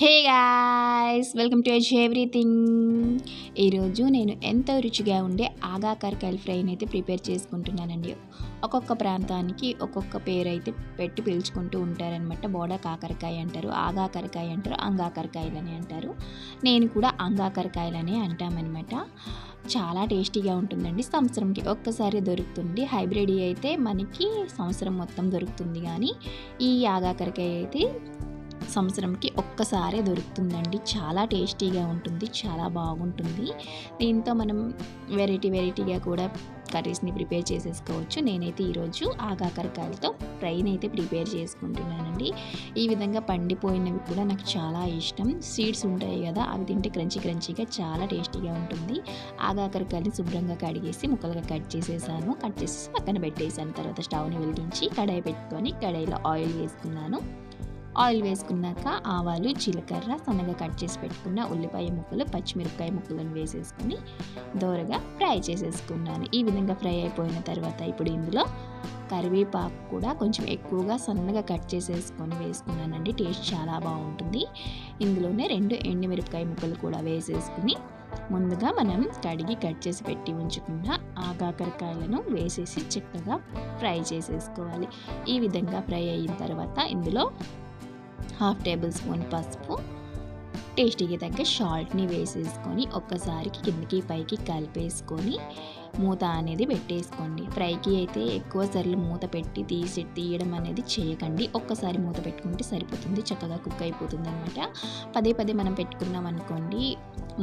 Hey guys welcome to as everything. ఈరోజు నేను ఎంతో రుచిగా ఉండే ఆగాకరకాయల ఫ్రైని అయితే ప్రిపేర్ చేసుకుంటున్నానండి. ఒక్కొక్క ప్రాంతానికి ఒక్కొక్క పేరు అయితే పెట్టి పిలుచుకుంటూ ఉంటారనమాట బోడా కాకరకాయ అంటారు ఆగాకరకాయ అంటారు అంగాకరకాయలని అంటారు. నేను కూడా అంగాకరకాయలనే అంటామన్నమాట. చాలా టేస్టీగా ఉంటుందండి. సంవత్సరంకి ఒక్కసారి దొరుకుతుంది. హైబ్రిడ్ అయితే మనకి సంవత్సరం మొత్తం దొరుకుతుంది కానీ ఈ ఆగాకరకాయ అయితే సంవత్సరంకి ఒక్కసారే దొరుకుతుందండి. చాలా టేస్టీగా ఉంటుంది చాలా బాగుంటుంది. దీంతో మనం వెరైటీ వెరైటీగా కూడా కర్రీస్ని ప్రిపేర్ చేసేసుకోవచ్చు. నేనైతే ఈరోజు ఆగాకరకాయలతో ఫ్రైని అయితే ప్రిపేర్ చేసుకుంటున్నానండి. ఈ విధంగా పండిపోయినవి కూడా నాకు చాలా ఇష్టం. సీడ్స్ ఉంటాయి కదా అవి తింటే క్రంచి క్రంచిగా చాలా టేస్టీగా ఉంటుంది. ఆగాకరకాయని శుభ్రంగా కడిగేసి ముక్కలుగా కట్ చేసేసాను. కట్ చేసేసి పక్కన పెట్టేసాను తర్వాత స్టవ్ని వెలిగించి కడాయి పెట్టుకొని కడాయిలో ఆయిల్ వేసుకున్నాను. ఆయిల్ వేసుకున్నాక ఆవాలు జీలకర్ర సన్నగా కట్ చేసి పెట్టుకున్న ఉల్లిపాయ ముక్కలు పచ్చిమిరపకాయ ముక్కలను వేసేసుకుని దోరగా ఫ్రై చేసేసుకున్నాను. ఈ విధంగా ఫ్రై అయిపోయిన తర్వాత ఇప్పుడు ఇందులో కరివేపాకు కూడా కొంచెం ఎక్కువగా సన్నగా కట్ చేసేసుకొని వేసుకున్నానండి. టేస్ట్ చాలా బాగుంటుంది. ఇందులోనే రెండు ఎండుమిరపకాయ ముక్కలు కూడా వేసేసుకుని ముందుగా మనం కడిగి కట్ చేసి పెట్టి ఉంచుకున్న ఆ కాకరకాయలను వేసేసి చక్కగా ఫ్రై చేసేసుకోవాలి. ఈ విధంగా ఫ్రై అయిన తర్వాత ఇందులో హాఫ్ టేబుల్ స్పూన్ పసుపు. టేస్టీకి తగ్గ సాల్ట్ని వేసేసుకొని ఒక్కసారికి కిందకి పైకి కలిపేసుకొని మూత అనేది పెట్టేసుకోండి. ఫ్రైకి అయితే ఎక్కువ సార్లు మూత పెట్టి తీసి తీయడం అనేది చేయకండి. ఒక్కసారి మూత పెట్టుకుంటే సరిపోతుంది. చక్కగా కుక్ అయిపోతుంది అనమాట పదే పదే మనం పెట్టుకున్నాం అనుకోండి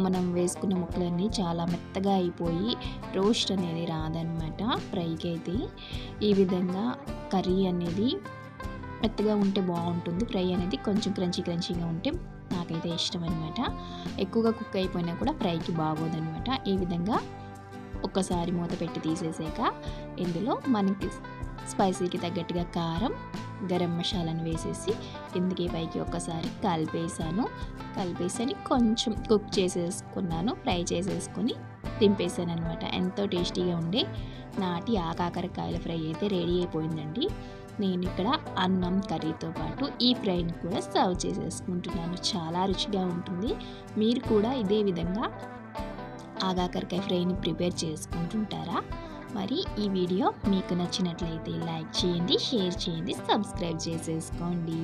మనం వేసుకున్న ముక్కలన్నీ చాలా మెత్తగా అయిపోయి రోస్ట్ అనేది రాదనమాట ఫ్రైకి అయితే. ఈ విధంగా కర్రీ అనేది మెత్తగా ఉంటే బాగుంటుంది. ఫ్రై అనేది కొంచెం క్రంచీ క్రంచీగా ఉంటే నాకైతే ఇష్టం అనమాట ఎక్కువగా కుక్ అయిపోయినా కూడా ఫ్రైకి బాగోదనమాట ఈ విధంగా ఒక్కసారి మూత పెట్టి తీసేసాక ఇందులో మనకి స్పైసీకి తగ్గట్టుగా కారం గరం మసాలాను వేసేసి కిందకి పైకి ఒక్కసారి కలిపేసాను కలిపేసని కొంచెం కుక్ చేసేసుకున్నాను ఫ్రై చేసేసుకొని దింపేసాను అనమాట ఎంతో టేస్టీగా ఉండే నాటి ఆకాకరకాయల ఫ్రై అయితే రెడీ అయిపోయిందండి. నేను ఇక్కడ అన్నం కర్రీతో పాటు ఈ ఫ్రైని కూడా సర్వ్ చేసేసుకుంటున్నాను. చాలా రుచిగా ఉంటుంది. మీరు కూడా ఇదే విధంగా ఆగాకరకాయ ఫ్రైని ప్రిపేర్ చేసుకుంటుంటారా? మరి ఈ వీడియో మీకు నచ్చినట్లయితే లైక్ చేయండి షేర్ చేయండి సబ్స్క్రైబ్ చేసేసుకోండి.